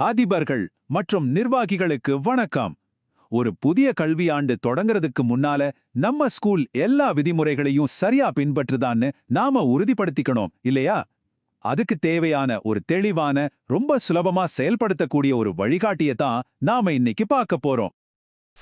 அதிபர்கள் மற்றும் நிர்வாகிகளுக்கு வணக்கம். ஒரு புதிய கல்வியாண்டு தொடங்குறதுக்கு முன்னால நம்ம ஸ்கூல் எல்லா விதிமுறைகளையும் சரியா பின்பற்றுதான்னு நாம உறுதிப்படுத்திக்கணும் இல்லையா? அதுக்கு தேவையான ஒரு தெளிவான ரொம்ப சுலபமா செயல்படுத்தக்கூடிய ஒரு வழிகாட்டியை தான் நாம இன்னைக்கு பார்க்க போறோம்.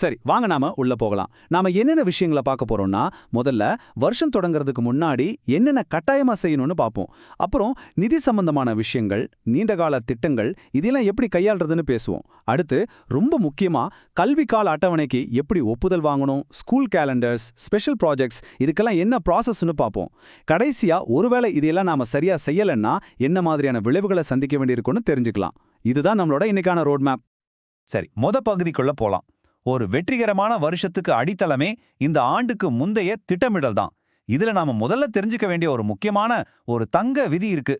சரி வாங்க நாம உள்ள போகலாம். நாம என்னென்ன விஷயங்களை பார்க்க போறோம்னா முதல்ல வருஷம் தொடங்குறதுக்கு முன்னாடி என்னென்ன கட்டாயமா செய்யணும்னு பார்ப்போம். அப்புறம் நிதி சம்பந்தமான விஷயங்கள் நீண்டகால திட்டங்கள் இதெல்லாம் எப்படி கையாளுறதுன்னு பேசுவோம். அடுத்து ரொம்ப முக்கியமா கல்வி கால அட்டவணைக்கு எப்படி ஒப்புதல் வாங்கணும் ஸ்கூல் கேலண்டர்ஸ் ஸ்பெஷல் ப்ராஜெக்ட்ஸ் இதுக்கெல்லாம் என்ன ப்ராசஸ்னு பார்ப்போம். கடைசியா ஒருவேளை இதெல்லாம் நாம சரியா செய்யலைன்னா என்ன மாதிரியான விளைவுகளை சந்திக்க வேண்டியிருக்கும்னு தெரிஞ்சுக்கலாம். இதுதான் நம்மளோட இன்னைக்கான ரோட் மேப் சரி மொத பகுதிக்குள்ள போலாம். ஒரு வெற்றிகரமான வருஷத்துக்கு அடித்தளமே இந்த ஆண்டுக்கு முந்தைய திட்டமிடல் தான் இதுல நாம முதல்ல தெரிஞ்சுக்க வேண்டிய ஒரு முக்கியமான ஒரு தங்க விதி இருக்கு.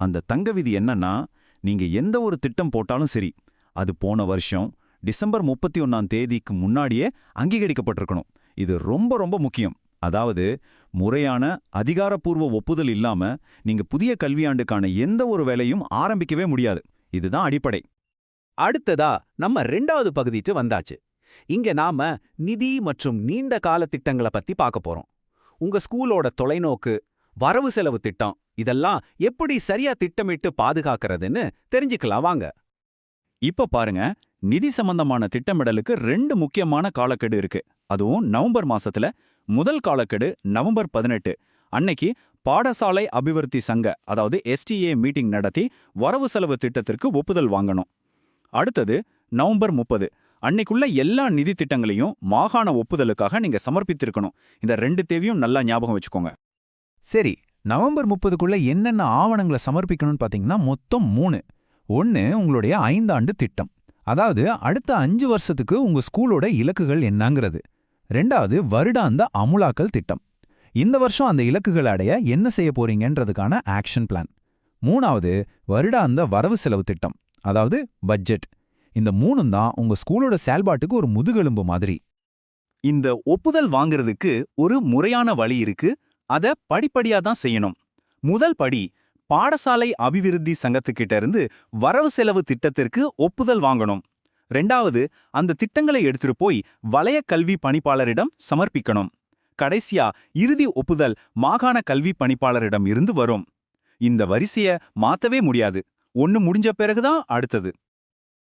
அந்த தங்க விதி என்னன்னா நீங்க எந்த ஒரு திட்டம் போட்டாலும் சரி அது போன வருஷம் டிசம்பர் முப்பத்தி ஒன்னாம் தேதிக்கு முன்னாடியே அங்கீகரிக்கப்பட்டிருக்கணும். இது ரொம்ப ரொம்ப முக்கியம். அதாவது முறையான அதிகாரப்பூர்வ ஒப்புதல் இல்லாம நீங்க புதிய கல்வியாண்டுக்கான எந்த ஒரு வேலையும் ஆரம்பிக்கவே முடியாது. இதுதான் அடிப்படை. அடுத்ததா நம்ம ரெண்டாவது பகுதிக்கு வந்தாச்சு. இங்க நாம நிதி மற்றும் நீண்ட கால திட்டங்களை பத்தி பார்க்க போறோம். உங்க ஸ்கூலோட தொலைநோக்கு வரவு செலவு திட்டம் இதெல்லாம் எப்படி சரியா திட்டமிட்டு பாதுகாக்கிறதுன்னு தெரிஞ்சுக்கலாம் வாங்க. இப்ப பாருங்க நிதி சம்பந்தமான திட்டமிடலுக்கு ரெண்டு முக்கியமான காலக்கெடு இருக்கு. அதுவும் நவம்பர் மாசத்துல முதல் காலக்கெடு நவம்பர் பதினெட்டு. அன்னைக்கு பாடசாலை அபிவிருத்தி சங்க அதாவது எஸ்டிஏ மீட்டிங் நடத்தி வரவு செலவு திட்டத்திற்கு ஒப்புதல் வாங்கணும். அடுத்தது நவம்பர் முப்பது. அன்னைக்குள்ள எல்லா நிதி திட்டங்களையும் மாகாண ஒப்புதலுக்காக நீங்க சமர்ப்பித்திருக்கணும். இந்த ரெண்டு தேவையும் நல்லா ஞாபகம் வச்சுக்கோங்க. சரி நவம்பர் முப்பதுக்குள்ள என்னென்ன ஆவணங்களை சமர்ப்பிக்கணும்னு பார்த்தீங்கன்னா மொத்தம் மூணு. ஒன்று உங்களுடைய ஐந்தாண்டு திட்டம். அதாவது அடுத்த அஞ்சு வருஷத்துக்கு உங்க ஸ்கூலோட இலக்குகள் என்னங்கிறது. ரெண்டாவது வருடாந்த அமுலாக்கல் திட்டம். இந்த வருஷம் அந்த இலக்குகள் அடைய என்ன செய்ய போறீங்கன்றதுக்கான ஆக்ஷன் பிளான். மூணாவது வருடாந்த வரவு செலவு திட்டம். அதாவது பட்ஜெட் இந்த மூணும் தான் உங்க ஸ்கூலோட செயல்பாட்டுக்கு ஒரு முதுகெலும்பு மாதிரி. இந்த ஒப்புதல் வாங்குறதுக்கு ஒரு முறையான வழி இருக்கு. அத படிப்படியா தான் செய்யணும். முதல் படி பாடசாலை அபிவிருத்தி சங்கத்துக்கிட்ட இருந்து வரவு செலவு திட்டத்திற்கு ஒப்புதல் வாங்கணும். ரெண்டாவது அந்த திட்டங்களை எடுத்துட்டு போய் வலய கல்வி பணிப்பாளரிடம் சமர்ப்பிக்கணும். கடைசியா இறுதி ஒப்புதல் மாகாண கல்வி பணிப்பாளரிடம் இருந்து வரும். இந்த வரிசைய மாத்தவே முடியாது. ஒன்னு முடிஞ்ச பிறகுதான் அடுத்தது.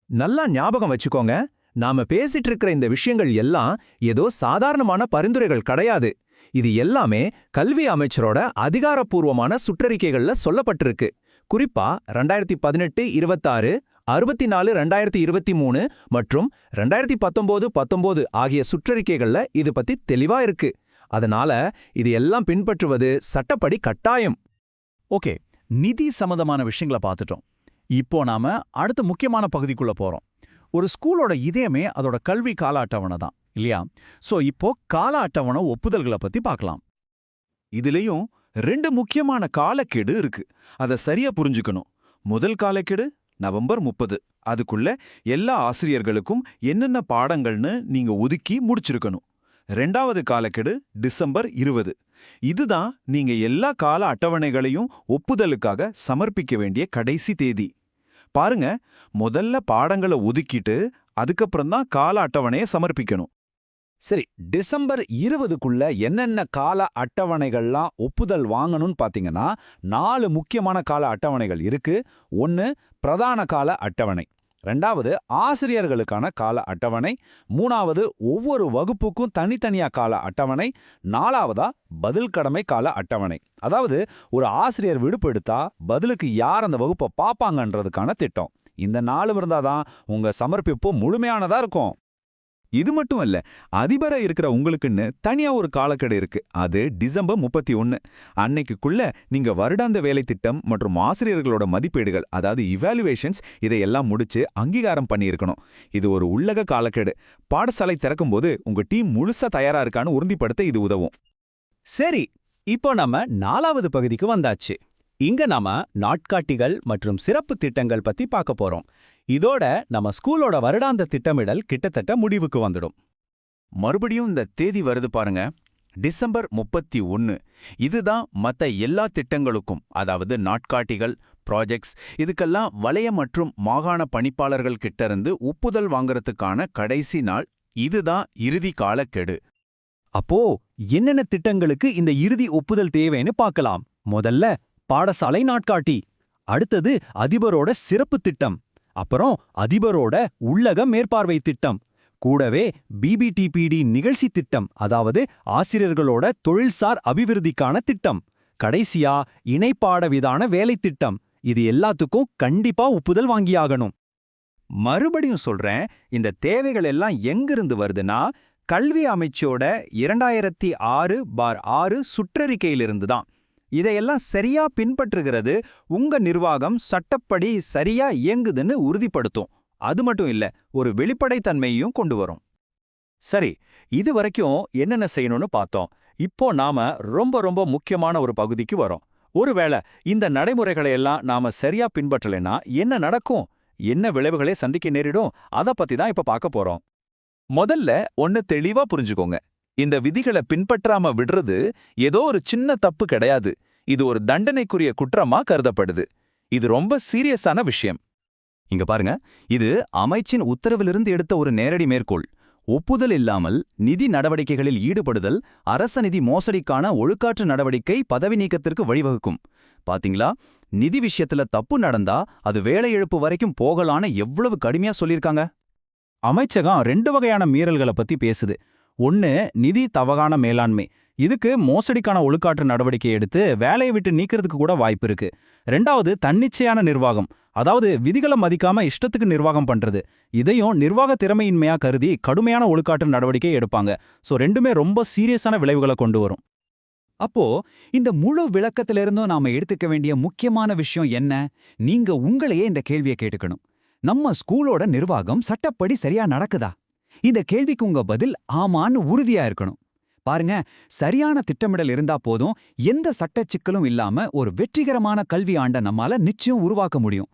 நல்லா ஞாபகம் வச்சுக்கோங்க நாம பேசிட்டு இருக்கிற இந்த விஷயங்கள் எல்லாம் ஏதோ சாதாரணமான பரிந்துரைகள் கிடையாது. இது எல்லாமே கல்வி அமைச்சரோட அதிகாரப்பூர்வமான சுற்றறிக்கைகள்ல சொல்லப்பட்டிருக்கு. குறிப்பா ரெண்டாயிரத்தி பதினெட்டு இருபத்தாறு அறுபத்தி நாலு ரெண்டாயிரத்தி இருபத்தி மூணு மற்றும் ரெண்டாயிரத்தி பத்தொம்போது பத்தொம்போது ஆகிய சுற்றறிக்கைகள்ல இது பத்தி தெளிவா இருக்கு. அதனால இது எல்லாம் பின்பற்றுவது சட்டப்படி கட்டாயம். ஓகே நிதி சம்பந்தமான விஷயங்களை பார்த்துட்டோம். இப்போ நாம அடுத்த முக்கியமான பகுதிக்குள்ள போறோம். ஒரு ஸ்கூலோட இதயமே அதோட கல்வி கால அட்டவணை தான் இல்லையா? சோ இப்போ கால அட்டவணை ஒப்புதல்களை பத்தி பார்க்கலாம். இதுலயும் ரெண்டு முக்கியமான காலக்கெடு இருக்கு. அதை சரியா புரிஞ்சுக்கணும். முதல் காலக்கெடு நவம்பர் முப்பது. அதுக்குள்ள எல்லா ஆசிரியர்களுக்கும் என்னென்ன பாடங்கள்னு நீங்க ஒதுக்கி முடிச்சிருக்கணும். ரெண்டாவது காலக்கெடு டிசம்பர் இருபது. இதுதான் நீங்க எல்லா கால அட்டவணைகளையும் ஒப்புதலுக்காக சமர்ப்பிக்க வேண்டிய கடைசி தேதி. பாருங்க முதல்ல பாடங்களை ஒதுக்கிட்டு அதுக்கப்புறம் தான் கால அட்டவணையை சமர்ப்பிக்கணும். சரி டிசம்பர் இருபதுக்குள்ள என்னென்ன கால அட்டவணைகள்லாம் ஒப்புதல் வாங்கணும்னு பார்த்தீங்கன்னா நாலு முக்கியமான கால அட்டவணைகள் இருக்கு. ஒன்று பிரதான கால அட்டவணை. ரெண்டாவது ஆசிரியர்களுக்கான கால அட்டவணை. மூணாவது ஒவ்வொரு வகுப்புக்கும் தனித்தனியா கால அட்டவணை. நாலாவதா பதில் கடமை கால அட்டவணை. அதாவது ஒரு ஆசிரியர் விடுப்பு எடுத்தா பதிலுக்கு யார் அந்த வகுப்பை பார்ப்பாங்கன்றதுக்கான திட்டம். இந்த நாலு இருந்தாதான் உங்க சமர்ப்பிப்பு முழுமையானதா இருக்கும். இது மட்டும் இல்ல அதிபரா இருக்கிற உங்களுக்குன்னு தனியா ஒரு காலக்கெடு இருக்கு. அது டிசம்பர் முப்பத்தி ஒன்னு அன்னைக்குள்ள நீங்க வருடாந்த வேலை திட்டம் மற்றும் ஆசிரியர்களோட மதிப்பீடுகள் அதாவது இவாலுவேஷன்ஸ் இதையெல்லாம் முடிச்சு அங்கீகாரம் பண்ணியிருக்கணும். இது ஒரு உள்ளக காலக்கெடு. பாடசாலை திறக்கும்போது உங்க டீம் முழுசா தயாரா இருக்கான்னு உறுதிப்படுத்த இது உதவும். சரி இப்போ நம்ம நாலாவது பகுதிக்கு வந்தாச்சு. இங்க நாம நாட்காட்டிகள் மற்றும் சிறப்பு திட்டங்கள் பத்தி பார்க்க போறோம். இதோட நம்ம ஸ்கூலோட வருடாந்த திட்டமிடல் கிட்டத்தட்ட முடிவுக்கு வந்துடும். மறுபடியும் இந்த தேதி வருது பாருங்க. டிசம்பர் முப்பத்தி ஒன்னு. இதுதான் மத்த எல்லா திட்டங்களுக்கும் அதாவது நாட்காட்டிகள் ப்ராஜெக்ட்ஸ் இதுக்கெல்லாம் வலய மற்றும் மாகாண பணிப்பாளர்கள் கிட்ட இருந்து ஒப்புதல் வாங்கறதுக்கான கடைசி நாள். இதுதான் இறுதி காலக்கெடு. அப்போ என்னென்ன திட்டங்களுக்கு இந்த இறுதி ஒப்புதல் தேவைன்னு பார்க்கலாம். முதல்ல பாடசாலை நாட்காட்டி. அடுத்தது அதிபரோட சிறப்பு திட்டம். அப்புறம் அதிபரோட உள்ளக மேற்பார்வை திட்டம் கூடவே பிபிடிபிடி நிகழ்ச்சி திட்டம் அதாவது ஆசிரியர்களோட தொழில்சார் அபிவிருத்திக்கான திட்டம் கடைசியா இணைப்பாடவிதான வேலை திட்டம் இது எல்லாத்துக்கும் கண்டிப்பா ஒப்புதல் வாங்கியாகணும். மறுபடியும் சொல்றேன் இந்த தேவைகள் எல்லாம் எங்கிருந்து வருதுன்னா கல்வி அமைச்சோட இரண்டாயிரத்தி ஆறு பார் ஆறு சுற்றறிக்கையிலிருந்து தான். இதையெல்லாம் சரியா பின்பற்றுகிறது உங்க நிர்வாகம் சட்டப்படி சரியா இயங்குதுன்னு உறுதிப்படுத்தும். அது மட்டும் இல்ல ஒரு வெளிப்படைத்தன்மையையும் கொண்டு வரும். சரி இது வரைக்கும் என்னென்ன செய்யணும்னு பார்த்தோம். இப்போ நாம ரொம்ப ரொம்ப முக்கியமான ஒரு பகுதிக்கு வரோம். ஒருவேளை இந்த நடைமுறைகளை எல்லாம் நாம சரியா பின்பற்றலைன்னா என்ன நடக்கும்? என்ன விளைவுகளை சந்திக்க நேரிடும்? அத பத்தி தான் இப்ப பார்க்க போறோம். முதல்ல ஒன்னு தெளிவா புரிஞ்சுக்கோங்க. இந்த விதிகளை பின்பற்றாம விடுறது ஏதோ ஒரு சின்ன தப்பு கிடையாது. இது ஒரு தண்டனைக்குரிய குற்றமா கருதப்படுது. இது ரொம்ப சீரியஸான விஷயம். இங்க பாருங்க. இது அமைச்சின் உத்தரவிலிருந்து எடுத்த ஒரு நேரடி மேற்கோள். ஒப்புதல் இல்லாமல் நிதி நடவடிக்கைகளில் ஈடுபடுதல் அரச நிதி மோசடிக்கான ஒழுக்காற்று நடவடிக்கை பதவி நீக்கத்திற்கு வழிவகுக்கும். பாத்தீங்களா? நிதி விஷயத்துல தப்பு நடந்தா அது வேலை இழப்பு வரைக்கும் போகலான்னு எவ்வளவு கடுமையா சொல்லியிருக்காங்க? அமைச்சகம் ரெண்டு வகையான மீறல்களை பத்தி பேசுது. ஒன்னு நிதி தவகான மேலாண்மை. இதுக்கு மோசடிக்கான ஒழுக்காற்று நடவடிக்கை எடுத்து வேலையை விட்டு நீக்கிறதுக்கு கூட வாய்ப்பு இருக்கு. ரெண்டாவது தன்னிச்சையான நிர்வாகம். அதாவது விதிகளை மதிக்காம இஷ்டத்துக்கு நிர்வாகம் பண்றது. இதையும் நிர்வாக திறமையின்மையா கருதி கடுமையான ஒழுக்காற்று நடவடிக்கை எடுப்பாங்க. சோ ரெண்டுமே ரொம்ப சீரியஸான விளைவுகளை கொண்டு வரும். அப்போ இந்த முழு விளக்கத்திலிருந்தும் நாம எடுத்துக்க வேண்டிய முக்கியமான விஷயம் என்ன? நீங்க உங்களையே இந்த கேள்வியை கேட்டுக்கணும். நம்ம ஸ்கூலோட நிர்வாகம் சட்டப்படி சரியா நடக்குதா? இந்த கேள்விக்கு உங்க பதில் ஆமான்னு உறுதியா இருக்கணும். பாருங்க சரியான திட்டமிடல் இருந்தா போதும் எந்த சட்ட சிக்கலும் இல்லாம ஒரு வெற்றிகரமான கல்வி ஆண்டை நம்மால நிச்சயம் உருவாக்க முடியும்.